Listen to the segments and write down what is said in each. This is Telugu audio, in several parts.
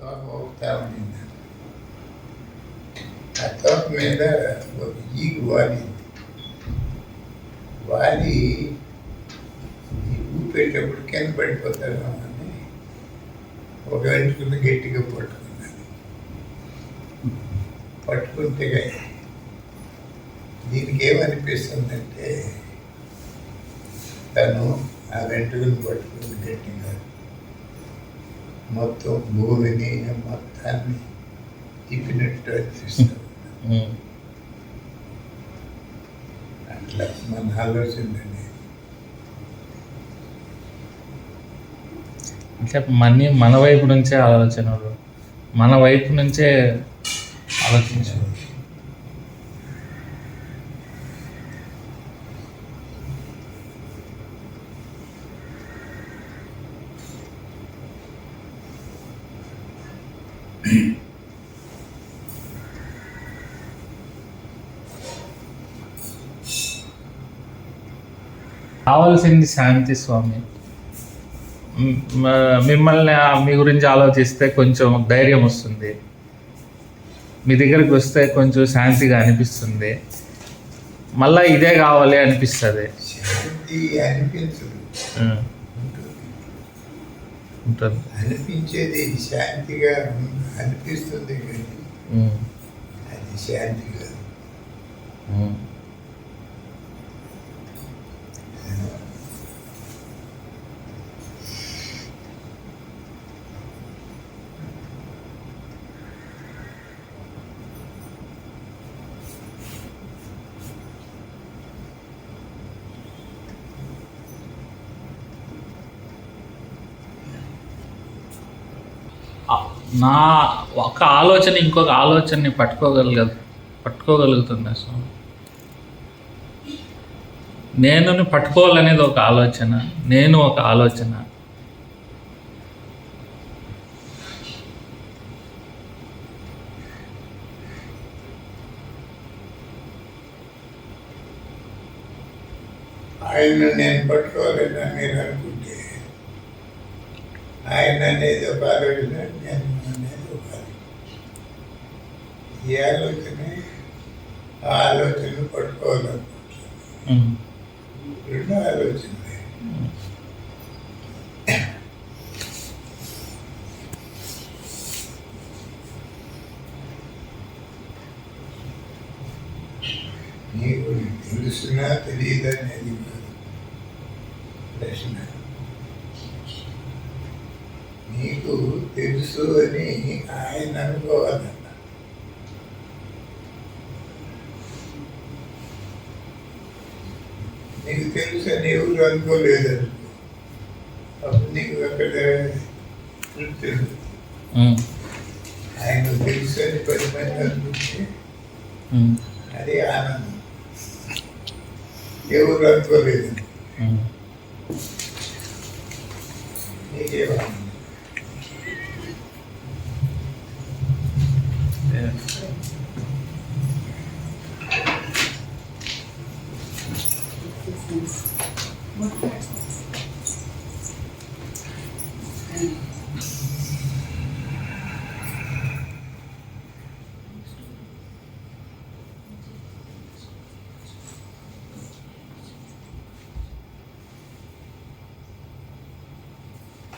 తోక ఆ తోట మీద ఒక ఈగు వాలింది వాలి ఈ ఊపేటప్పుడు కింద పడిపోతాను అని ఒక వెంట్రుకను గట్టిగా పట్టుకున్నాను పట్టుకుంటే దీనికి ఏమనిపిస్తుందంటే తను ఆ వెంట్రుకను పట్టుకుని గట్టిగా మొత్తం భూమిని మొత్తాన్ని తిప్పినట్టు అనిపిస్తుంది. అట్లా మన ఆలోచన అనేది అంటే మనీ మన వైపు నుంచే ఆలోచనలు మన వైపు నుంచే ఆలోచించాలి కావాల్సింది శాంతి స్వామి. మిమ్మల్ని ఆ- మీ గురించి ఆలోచిస్తే కొంచెం ధైర్యం వస్తుంది. మీ దగ్గరికి వస్తే కొంచెం శాంతిగా అనిపిస్తుంది. మళ్ళా ఇదే కావాలి అనిపిస్తుంది శాంతి అనిపించదు ఉమ్, ఉంటుంది ఉంటుంది అనిపించేది శాంతిగా అనిపిస్తుంది కానీ అది శాంతి కాదు. నా ఒక ఆలోచన ఇంకొక ఆలోచనని పట్టుకోగలగ పట్టుకోగలుగుతుంది స్వామి? నేను పట్టుకోవాలనేది ఒక ఆలోచన నేను ఒక ఆలోచన. ఆయన నేను పట్టుకోవాలని మీరు ఆయన అనేది ఒక ఆలోచన నేను అనేది ఒక ఆలోచన ఈ ఆలోచన ఆ ఆలోచన పట్టుకోవాలనుకుంటున్నాను ఉమ్. రెండు ఆలోచనలే నీకు తెలుసునా తెలియదా అనేది కాదు ప్రశ్న నీకు తెలుసు అని ఆయన అనుకోవాలన్న నీకు తెలుసు అని ఎవరు అనుకోలేదు అప్పుడు నీకు అక్కడ తృప్తి ఉంది. ఉమ్. ఆయన తెలుసు అని పది మంది అనుకుంటే ఉమ్. అది ఆనందం ఎవరు అనుకోలేదు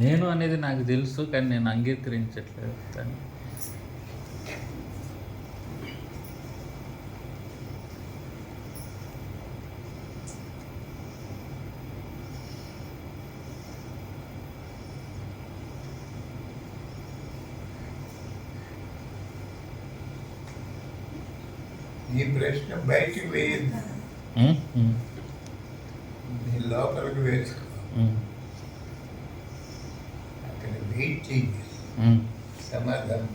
నేను అనేది నాకు తెలుసు కానీ నేను అంగీకరించట్లేదు దాన్ని ఈ ప్రశ్న బయటికి వేయద్దు వెయిట్ చేయి ఉమ్, సమాధానం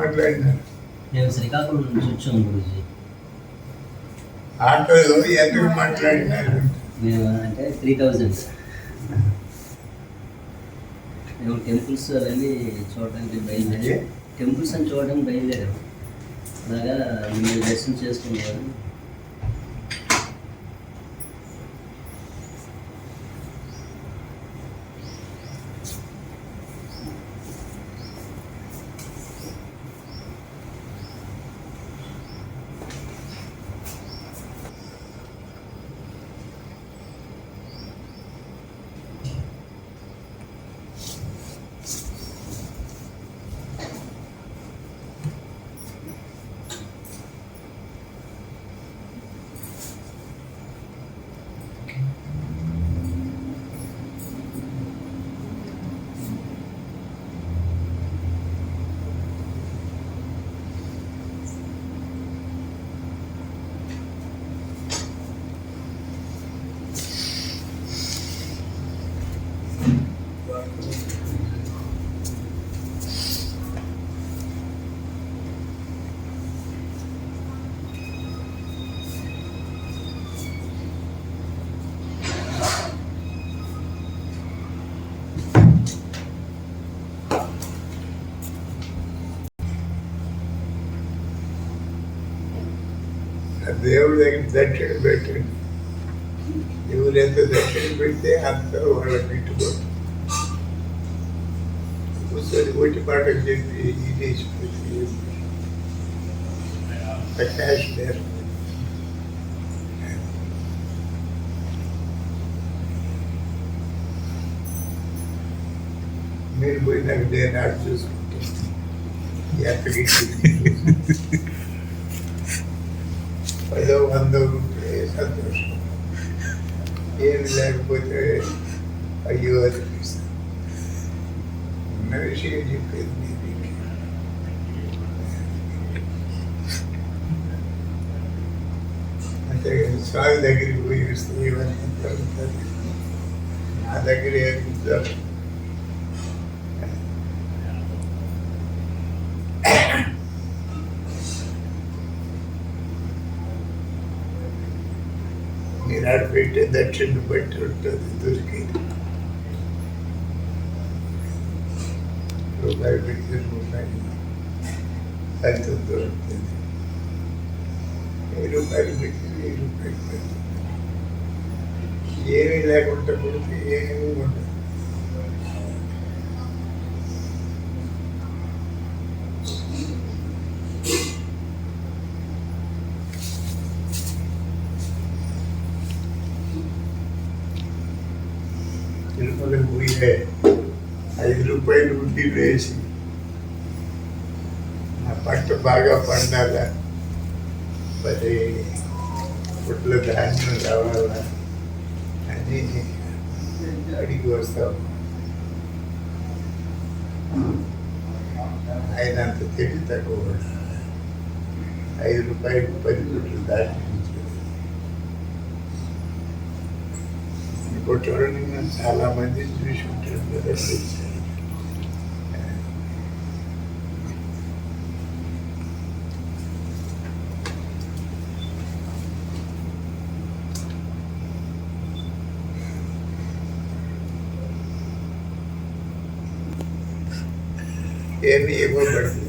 మాట్లాడినారు. మేము శ్రీకాకుళం నుంచి వచ్చాం గురుజీ. ఆటోలో ఎంతకు మాట్లాడినారు. మేము అంటే త్రీ థౌజండ్ మేము టెంపుల్స్ అవన్నీ చూడడానికి బయలుదేరి. టెంపుల్స్ అని చూడడానికి బయలుదేరాం. అలాగా మిమ్మల్ని దర్శనం చేసుకున్నారు దేవుడి దగ్గర దక్షిణ పెట్టండి ఎవరు ఎంత దక్షిణ పెడితే అంత వాళ్ళకి ఇట్టుకోరు ఒకసారి ఒకటి మాటకు చెప్పి ఇది క్యాష్ లేరు మీరు పోయినాక నేను ఆడు చూసుకుంటాను ఎక్కడికి పదో వందో ఉంటే సంతోషం ఏమి లేకపోతే అయ్యో అనిపిస్తుంది ఉన్న విషయం చెప్పేది మీకు అంటే స్వామి దగ్గరికి పోయి వస్తే ఇవన్నీ జరుగుతుంది నా దగ్గర ఏమి జరగదు ఆడ పెట్టే దక్షిణ బట్టి ఉంటుంది దొరికింది రూపాయి పెట్టి రూపాయి అది దొరుకుతుంది వెయ్యి రూపాయలు పెట్టి వెయ్యి రూపాయలు ఫలితం ఏమీ లేకుండా కొడితే ఏమీ ఉండదు. రూపాయలు ఉండి వేసి నా పంట బాగా పండాలా మరి పుట్ల ధాన్యం రావాలా అని అడిగి వస్తాం ఆయన అంత తెలివి తక్కువ వాడు. ఐదు రూపాయలు పది పుట్లు దాటి కొట్టడం చాలా మంది చూసి ఉంటారు కదా ఏమి ఇవ్వబడుతుంది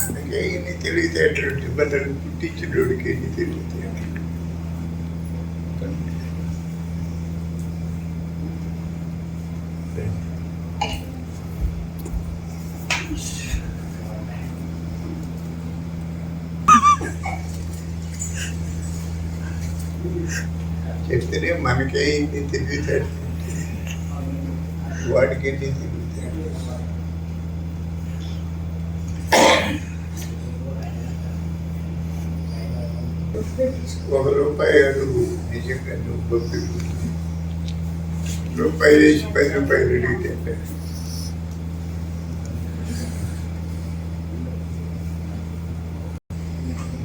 అందుకే ఇన్ని తెలివితేటలు మనల్ని పుట్టించినోడికి ఎన్ని తెలివితేటలు చెప్తేనే మనకే ఇన్ని తెలివితేటలు వాడికి ఎన్ని తెలివితేటలు ఒక రూపాయి అడుగు నిజంగా నువ్వు పంపి రూపాయి వేసి పది రూపాయలు అడిగితే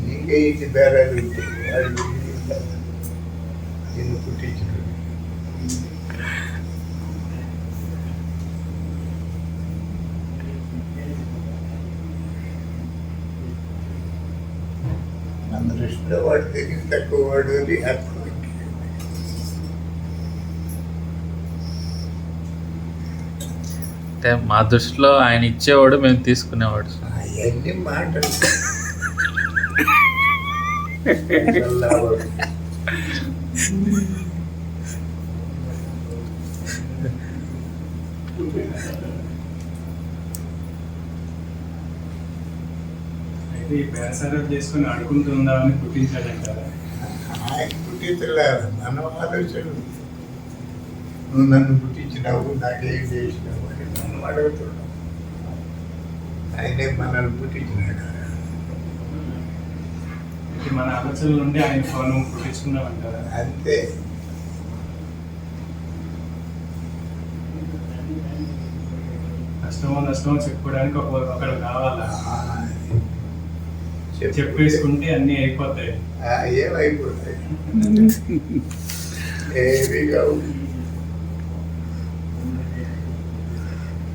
నీకే ఇన్ని బేరాలు ఉంటాయి మన దృష్టిలో వాడి దగ్గర తక్కువ వాడు అని అర్థం అంటే మా దృష్టిలో ఆయన ఇచ్చేవాడు మేము తీసుకునేవాడు. అవన్నీ మాటలు. చల్లవాడు. అయితే బేసారం చేసుకుని అడుగుతుందామని పుట్టించాడంటారా ఆయన పుట్టించలే. మనం ఆలోచన నువ్వు నన్ను పుట్టించినావు నాకేం చేసినావు అని మనం అడుగుతున్నాం ఆయనే మనల్ని పుట్టించినాడు. మన ఆలోచనల నుండి ఆయన ఫోన్ పుట్టించుకున్నామంటారా అంతే. కష్టమో నష్టమో చెప్పుకోవడానికి ఒక ఒకడు కావాలా? చెప్పు. చెప్పేసుకుంటే అన్నీ అయిపోతాయి. ఏమైపోతాయి కావు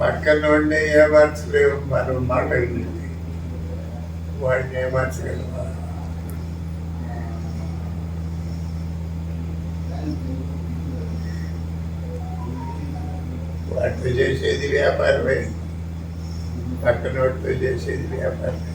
పక్కన వాడిని ఏమార్చలేవు మనం మాట్లాడింది వాడిని ఏమార్చగలవా నోటితో చేసేది వ్యాపారమే. పక్క నోటితో చేసేది వ్యాపారమే.